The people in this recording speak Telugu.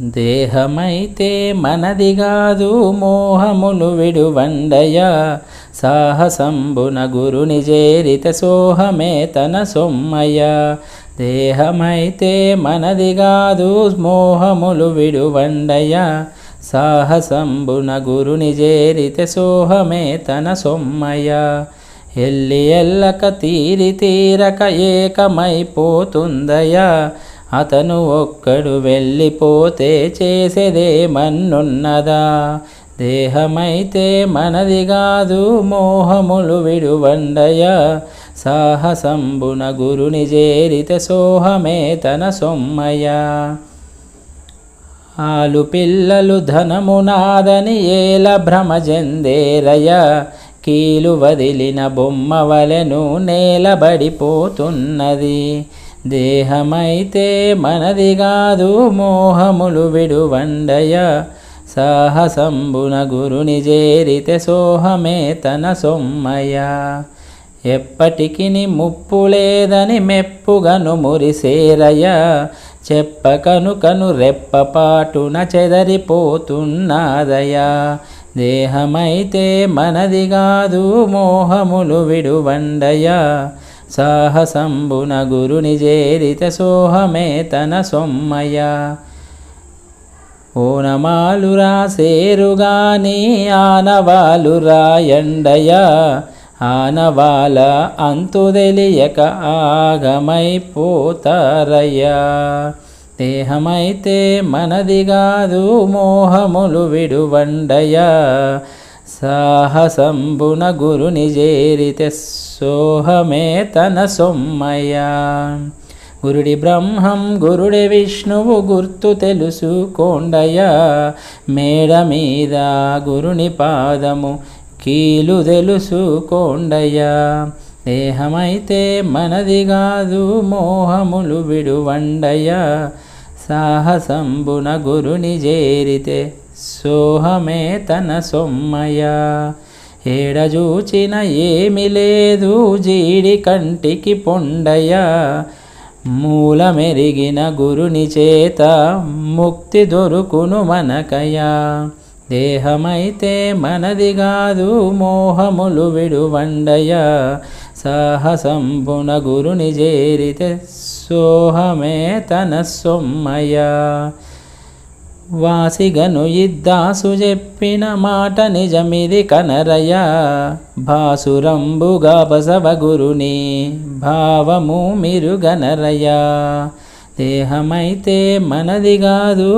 దేహమైతే మనది కాదు మోహములు విడువండయ. సాహసంబున గురుని చేరిత సోహమే తన సొమ్మయ. దేహమైతే మనది కాదు మోహములు విడువండయ. సాహసంబున గురుని చేరిత సోహమే తన సొమ్మయ. ఎల్లి ఎల్లక తీరి తీరక ఏకమైపోతుందయ. అతను ఒక్కడు వెళ్ళిపోతే చేసేదే మన్నున్నదా? దేహమైతే మనది కాదు మోహములు విడువండయ. సాహసంబున గురుని చేరిత సోహమే తన సొమ్మయ. ఆలు పిల్లలు ధనము నాదని ఏల భ్రమ జందేరయ. కీలు వదిలిన బొమ్మ వలెను నేలబడిపోతున్నది దేహమైతే మనది కాదు మోహములు విడువండయ. సాహసంబున గురుని చేరితే సోహమే తన సొమ్మయ ఎప్పటికి ముప్పు లేదని మెప్పుగను మురిసేరయ చెప్పకను కను రెప్పపాటున చెదరిపోతున్నాదయ దేహమైతే మనది కాదు మోహములు విడువండయ సాహసంబున గురుని చేరిత సోహమే తన సొమ్మయ ఓనమాలు రాసేరుగాని ఆనవాలు రాయండయ ఆనవాల అంతు తెలియక ఆగమైపోతారయ్యా దేహమైతే మనది కాదు మోహములు విడువండయ సాహసంబున గురుని చేరిత సోహమే తన సొమ్మయ గురుడి బ్రహ్మం గురుడి విష్ణువు గుర్తు తెలుసుకోండయ మేడ మీద గురుని పాదము కీలు తెలుసుకోండయ దేహమైతే మనది కాదు మోహములు విడువండయ సాహసంబున గురుని చేరితే సోహమే తన సొమ్మయ ఏడజూచిన ఏమి లేదు జీడి కంటికి పొండయ మూలమెరిగిన గురుని చేత ముక్తి దొరుకును మనకయా దేహమైతే మనది కాదు మోహములు విడువండయ సాహసంబున గురుని చేరితే సోహమే తన సొమ్మయ వాసిగను ఇద్దాసు చెప్పిన మాట నిజమిది కనరయ. భాసురంబుగా బసవ గురుని భావము మిరుగనరయ. దేహమైతే మనది కాదు.